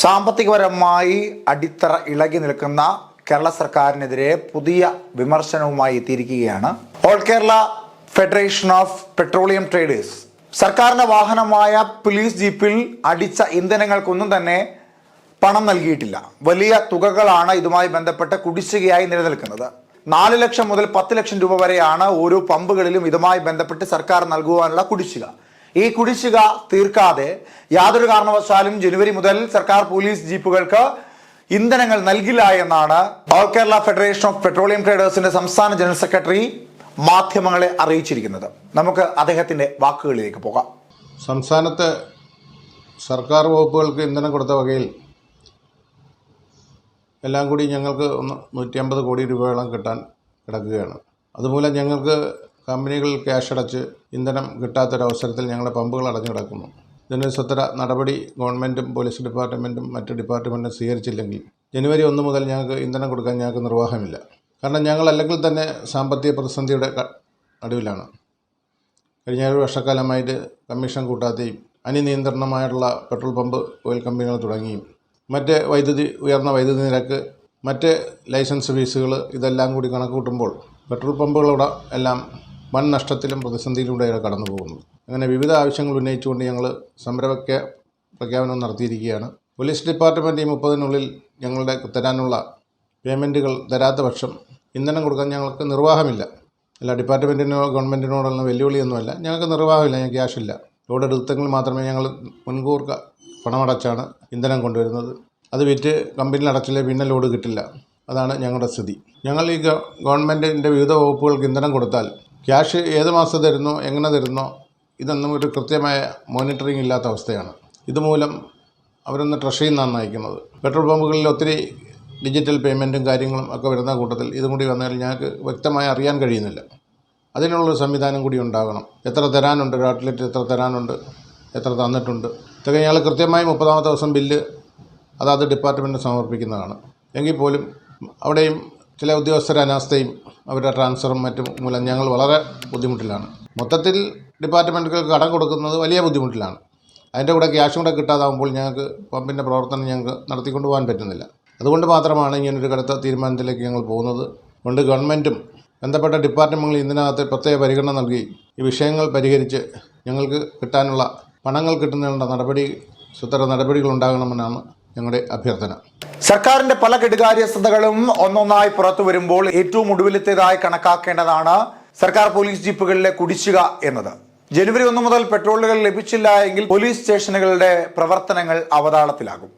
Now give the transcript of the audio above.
സാമ്പത്തികപരമായി അടിത്തറ ഇളകി നിൽക്കുന്ന കേരള സർക്കാരിനെതിരെ പുതിയ വിമർശനവുമായി എത്തിയിരിക്കുകയാണ്. All Kerala federation of petroleum traders. സർക്കാരിന്റെ വാഹനമായ പോലീസ് ജീപ്പിൽ അടിച്ച ഇന്ധനങ്ങൾക്കൊന്നും തന്നെ പണം നൽകിയിട്ടില്ല. വലിയ തുകകളാണ് ഇതുമായി ബന്ധപ്പെട്ട് കുടിശ്ശികയായി നിലനിൽക്കുന്നത്. നാല് ലക്ഷം മുതൽ പത്ത് ലക്ഷം രൂപ വരെയാണ് ഓരോ പമ്പുകളിലും ഇതുമായി ബന്ധപ്പെട്ട് സർക്കാർ നൽകുവാനുള്ള കുടിശ്ശിക. ഈ കുടിശ്ശിക തീർക്കാതെ യാതൊരു കാരണവശാലും ജനുവരി മുതൽ സർക്കാർ പോലീസ് ജീപ്പുകൾക്ക് ഇന്ധനങ്ങൾ നൽകില്ല എന്നാണ് all Kerala federation of petroleum ട്രേഡേഴ്സിന്റെ സംസ്ഥാന ജനറൽ സെക്രട്ടറി മാധ്യമങ്ങളെ അറിയിച്ചിരിക്കുന്നത്. നമുക്ക് അദ്ദേഹത്തിന്റെ വാക്കുകളിലേക്ക് പോകാം. സംസ്ഥാനത്ത് സർക്കാർ വകുപ്പുകൾക്ക് ഇന്ധനം കൊടുത്ത വകയിൽ എല്ലാം കൂടി ഞങ്ങൾക്ക് ഒന്ന് നൂറ്റി അമ്പത് കോടി രൂപയോളം കിട്ടാൻ കിടക്കുകയാണ്. അതുമൂലം ഞങ്ങൾക്ക് കമ്പനികൾ ക്യാഷ് അടച്ച് ഇന്ധനം കിട്ടാത്തൊരവസരത്തിൽ ഞങ്ങളുടെ പമ്പുകൾ അടഞ്ഞു കിടക്കുന്നു. ഇതിന് സ്വത്തര നടപടി ഗവൺമെന്റും പോലീസ് ഡിപ്പാർട്ട്മെന്റും മറ്റ് ഡിപ്പാർട്ട്മെന്റും സ്വീകരിച്ചില്ലെങ്കിൽ ജനുവരി ഒന്ന് മുതൽ ഞങ്ങൾക്ക് ഇന്ധനം കൊടുക്കാൻ ഞങ്ങൾക്ക് നിർവാഹമില്ല. കാരണം ഞങ്ങൾ അല്ലെങ്കിൽ തന്നെ സാമ്പത്തിക പ്രതിസന്ധിയുടെ നടുവിലാണ് കഴിഞ്ഞ ഒരു വർഷക്കാലമായിട്ട് കമ്മീഷൻ കൂട്ടാതെയും അനിയന്ത്രണമായിട്ടുള്ള പെട്രോൾ പമ്പ് ഓയിൽ കമ്പനികൾ തുടങ്ങിയും. മറ്റ് വൈദ്യുതി ഉയർന്ന വൈദ്യുതി നിരക്ക് മറ്റ് ലൈസൻസ് ഫീസുകൾ ഇതെല്ലാം കൂടി കണക്ക് കൂട്ടുമ്പോൾ പെട്രോൾ പമ്പുകളുടെ എല്ലാം വൻ നഷ്ടത്തിലും പ്രതിസന്ധിയിലൂടെയാണ് കടന്നു പോകുന്നത്. അങ്ങനെ വിവിധ ആവശ്യങ്ങൾ ഉന്നയിച്ചുകൊണ്ട് ഞങ്ങൾ സംരംഭക പ്രഖ്യാപനം നടത്തിയിരിക്കുകയാണ്. പോലീസ് ഡിപ്പാർട്ട്മെന്റ് ഈ മുപ്പതിനുള്ളിൽ ഞങ്ങളുടെ തരാനുള്ള പേയ്മെന്റുകൾ തരാത്ത പക്ഷം ഇന്ധനം കൊടുക്കാൻ ഞങ്ങൾക്ക് നിർവാഹമില്ല. അല്ല ഡിപ്പാർട്ട്മെന്റിനോ ഗവൺമെന്റിനോടുള്ള വെല്ലുവിളിയൊന്നുമല്ല. ഞങ്ങൾക്ക് നിർവാഹമില്ല ഞങ്ങൾക്ക് ക്യാഷില്ല. ലോഡ് എടുത്തെങ്കിൽ മാത്രമേ ഞങ്ങൾ മുൻകൂർ പണമടച്ചാണ് ഇന്ധനം കൊണ്ടുവരുന്നത്. അത് വിറ്റ് കമ്പനിയിൽ അടച്ചില്ലേ പിന്നെ ലോഡ് കിട്ടില്ല. അതാണ് ഞങ്ങളുടെ സ്ഥിതി. ഞങ്ങൾ ഈ ഗവൺമെന്റിന്റെ വിവിധ വകുപ്പുകൾക്ക് ഇന്ധനം കൊടുത്താൽ ക്യാഷ് ഏത് മാസം തരുന്നോ എങ്ങനെ തരുന്നോ ഇതൊന്നും ഒരു കൃത്യമായ മോണിറ്ററിംഗ് ഇല്ലാത്ത അവസ്ഥയാണ്. ഇതുമൂലം അവരൊന്ന് ട്രഷറിയിൽ നിന്നാണ് നയിക്കുന്നത്. പെട്രോൾ പമ്പുകളിൽ ഒത്തിരി ഡിജിറ്റൽ പേയ്മെന്റും കാര്യങ്ങളും ഒക്കെ വരുന്ന കൂട്ടത്തിൽ ഇതും കൂടി വന്നാൽ ഞങ്ങൾക്ക് വ്യക്തമായി അറിയാൻ കഴിയുന്നില്ല. അതിനുള്ളൊരു സംവിധാനം കൂടി ഉണ്ടാകണം. എത്ര തരാനുണ്ട് ഒരു ഔട്ട്ലെറ്റ് എത്ര തരാനുണ്ട് എത്ര തന്നിട്ടുണ്ട് ഇതൊക്കെ ഞങ്ങൾ കൃത്യമായി മുപ്പതാമത്തെ ദിവസം ബില്ല് അതാത് ഡിപ്പാർട്ട്മെന്റ് സമർപ്പിക്കുന്നതാണ്. എങ്കിൽ പോലും അവിടെയും ചില ഉദ്യോഗസ്ഥരുടെ അനാസ്ഥയും അവരുടെ ട്രാൻസ്ഫറും മറ്റും മൂലം ഞങ്ങൾ വളരെ ബുദ്ധിമുട്ടിലാണ്. മൊത്തത്തിൽ ഡിപ്പാർട്ട്മെന്റുകൾക്ക് കടം കൊടുക്കുന്നത് വലിയ ബുദ്ധിമുട്ടിലാണ്. അതിന്റെ കൂടെ ക്യാഷും കൂടെ കിട്ടാതാകുമ്പോൾ ഞങ്ങൾക്ക് പമ്പിന്റെ പ്രവർത്തനം ഞങ്ങൾക്ക് നടത്തിക്കൊണ്ട് പോകാൻ പറ്റുന്നില്ല. അതുകൊണ്ട് മാത്രമാണ് ഇങ്ങനൊരു കടുത്ത തീരുമാനത്തിലേക്ക് ഞങ്ങൾ പോകുന്നത്. അതുകൊണ്ട് ഗവൺമെന്റും ബന്ധപ്പെട്ട ഡിപ്പാർട്ട്മെന്റുകൾ ഇതിനകത്ത് പ്രത്യേക പരിഗണന നൽകി ഈ വിഷയങ്ങൾ പരിഹരിച്ച് ഞങ്ങൾക്ക് കിട്ടാനുള്ള പണങ്ങൾ കിട്ടുന്നതിനുള്ള നടപടി സുത്തര നടപടികൾ ഉണ്ടാകണമെന്നാണ് ഞങ്ങളുടെ അഭ്യർത്ഥന. സർക്കാരിന്റെ പല കെടുകാര്യസ്ഥതകളും ഒന്നൊന്നായി പുറത്തു വരുമ്പോൾ ഏറ്റവും ഒടുവിലത്തേതായി കണക്കാക്കേണ്ടതാണ് സർക്കാർ പോലീസ് ജീപ്പുകളിലെ കുടിശ്ശിക എന്നത്. ജനുവരി ഒന്ന് മുതൽ പെട്രോളുകൾ ലഭിച്ചില്ല എങ്കിൽ പോലീസ് സ്റ്റേഷനുകളുടെ പ്രവർത്തനങ്ങൾ അവതാളത്തിലാകും.